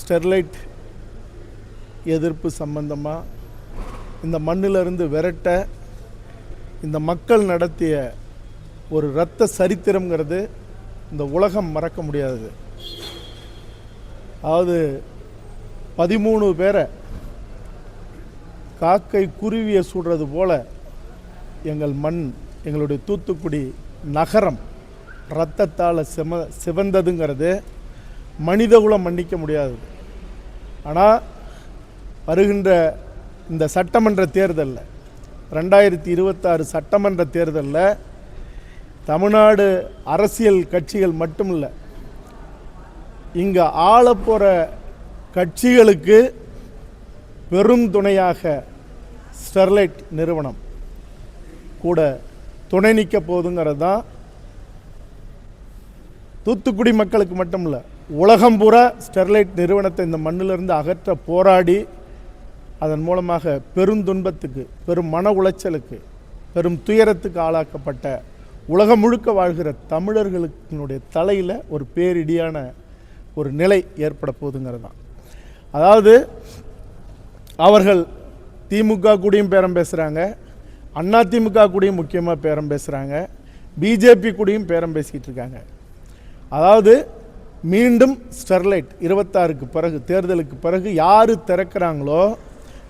Sterlite எதிர்ப்பு சம்பந்தமாக இந்த மண்ணிலிருந்து விரட்ட இந்த மக்கள் நடத்திய ஒரு இரத்த சரித்திரம்ங்கிறது இந்த உலகம் மறக்க முடியாதது. அதாவது பதிமூணு பேரை காக்கை குருவியை சுடுறது போல எங்கள் மண் எங்களுடைய தூத்துக்குடி நகரம் இரத்தத்தால் சிம சிவந்ததுங்கிறது மனிதகுலம் மன்னிக்க முடியாது. ஆனால் வருகின்ற இந்த சட்டமன்ற தேர்தலில் ரெண்டாயிரத்தி இருபத்தாறு சட்டமன்ற தேர்தலில் தமிழ்நாடு அரசியல் கட்சிகள் மட்டும் இல்லை இங்கே ஆளப்போகிற கட்சிகளுக்கு பெரும் துணையாக ஸ்டெர்லைட் நிறுவனம் கூட துணை நிற்க போதுங்கிறது தான் தூத்துக்குடி மக்களுக்கு மட்டும் இல்லை உலகம் ஸ்டெர்லைட் நிறுவனத்தை இந்த மண்ணிலிருந்து அகற்ற போராடி அதன் மூலமாக பெருந்துன்பத்துக்கு பெரும் மன உளைச்சலுக்கு பெரும் துயரத்துக்கு ஆளாக்கப்பட்ட உலகம் முழுக்க வாழ்கிற தமிழர்களுக்கினுடைய தலையில் ஒரு பேரிடியான ஒரு நிலை ஏற்பட போகுதுங்கிறது தான் அதாவது அவர்கள் திமுக கூடயும் பேரம் பேசுகிறாங்க அண்ணா திமுக கூடயும் முக்கியமாக பேரம் பேசுகிறாங்க பிஜேபி கூடயும் பேரம் பேசிக்கிட்டு இருக்காங்க. அதாவது மீண்டும் ஸ்டெர்லைட் இருபத்தாறுக்கு பிறகு தேர்தலுக்கு பிறகு யார் திறக்கிறாங்களோ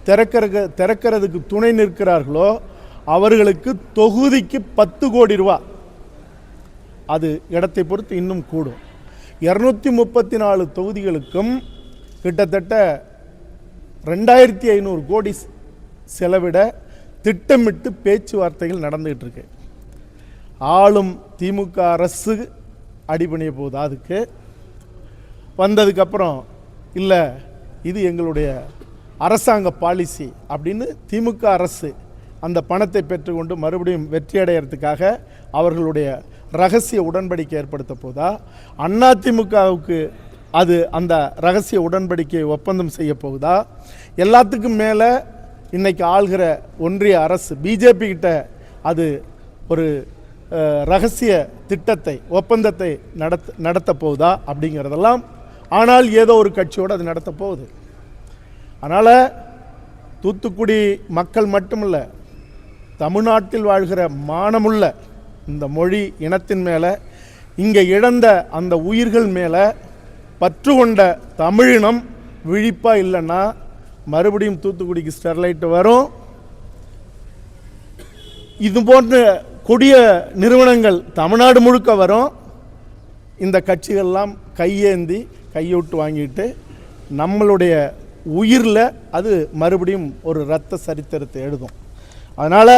திறக்கிற திறக்கிறதுக்கு துணை நிற்கிறார்களோ அவர்களுக்கு தொகுதிக்கு பத்து கோடி ரூபா. அது இடத்தை பொறுத்து இன்னும் கூடும். இரநூத்தி முப்பத்தி நாலு தொகுதிகளுக்கும் கிட்டத்தட்ட ரெண்டாயிரத்தி ஐநூறு கோடி செலவிட திட்டமிட்டு பேச்சுவார்த்தைகள் நடந்துகிட்டு இருக்கு ஆளும் திமுக அரசு அடிபணிய போகுது. அதுக்கு வந்ததுக்கப்புறம் இல்லை இது எங்களுடைய அரசாங்க பாலிசி அப்படின்னு திமுக அரசு அந்த பணத்தை பெற்றுக்கொண்டு மறுபடியும் வெற்றியடைகிறதுக்காக அவர்களுடைய ரகசிய உடன்படிக்கை ஏற்படுத்த போதா? அதிமுகவுக்கு அது அந்த ரகசிய உடன்படிக்கையை ஒப்பந்தம் செய்ய போகுதா? எல்லாத்துக்கும் மேலே இன்றைக்கி ஆள்கிற ஒன்றிய அரசு பிஜேபி கிட்ட அது ஒரு ரகசிய திட்டத்தை ஒப்பந்தத்தை நடத்த நடத்த போகுதா? அப்படிங்கிறதெல்லாம் ஆனால் ஏதோ ஒரு கட்சியோடு அது நடத்த போகுது. அதனால் தூத்துக்குடி மக்கள் மட்டுமல்ல தமிழ்நாட்டில் வாழ்கிற மானமுள்ள இந்த மொழி இனத்தின் மேலே இங்கே இழந்த அந்த உயிர்கள் மேலே பற்று கொண்ட தமிழினம் விழிப்பாக இல்லைன்னா மறுபடியும் தூத்துக்குடிக்கு ஸ்டெர்லைட் வரும். இது போன்ற கொடிய நிறுவனங்கள் தமிழ்நாடு முழுக்க வரும். இந்த கட்சிகள்லாம் கையேந்தி கையோட்டு வாங்கிட்டு நம்மளுடைய உயிரில் அது மறுபடியும் ஒரு இரத்த சரித்திரத்தை எழுதும். அதனால்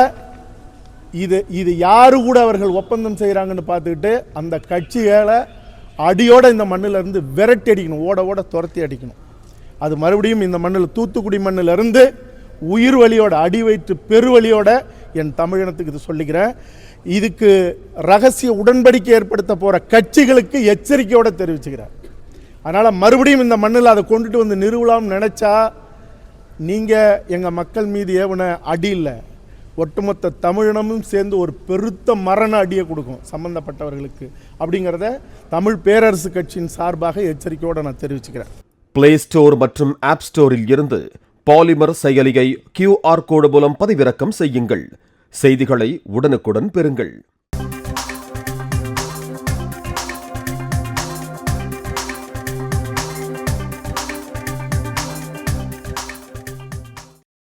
இது இது யாரு கூட அவர்கள் ஒப்பந்தம் செய்கிறாங்கன்னு பார்த்துக்கிட்டு அந்த கட்சிகளை அடியோட இந்த மண்ணுலேருந்து விரட்டி அடிக்கணும் ஓட ஓட துரத்தி அடிக்கணும். அது மறுபடியும் இந்த மண்ணில் தூத்துக்குடி மண்ணிலிருந்து உயிர் வலியோட அடி வயிற்று பெருவழியோட என் தமிழினத்துக்கு இது சொல்லிக்கிறேன் இதுக்கு ரகசிய உடன்படிக்கை ஏற்படுத்த போகிற கட்சிகளுக்கு எச்சரிக்கையோட தெரிவிச்சுக்கிறேன். அதனால் மறுபடியும் இந்த மண்ணில் அதை கொண்டுட்டு வந்து நிறுவலாம்னு நினச்சா நீங்கள் எங்கள் மக்கள் மீது ஏவன அடி இல்லை. ஒட்டுமொத்த தமிழினமும் சேர்ந்து ஒரு பெருத்த மரண அடியை கொடுக்கும் சம்பந்தப்பட்டவர்களுக்கு. அப்படிங்கிறத தமிழ் பேரரசு கட்சியின் சார்பாக எச்சரிக்கையோடு நான் தெரிவிச்சுக்கிறேன். பிளே ஸ்டோர் மற்றும் ஆப் ஸ்டோரில் இருந்து பாலிமர் செயலியை கியூஆர் கோடு மூலம் பதிவிறக்கம் செய்யுங்கள். செய்திகளை உடனுக்குடன் பெறுங்கள்.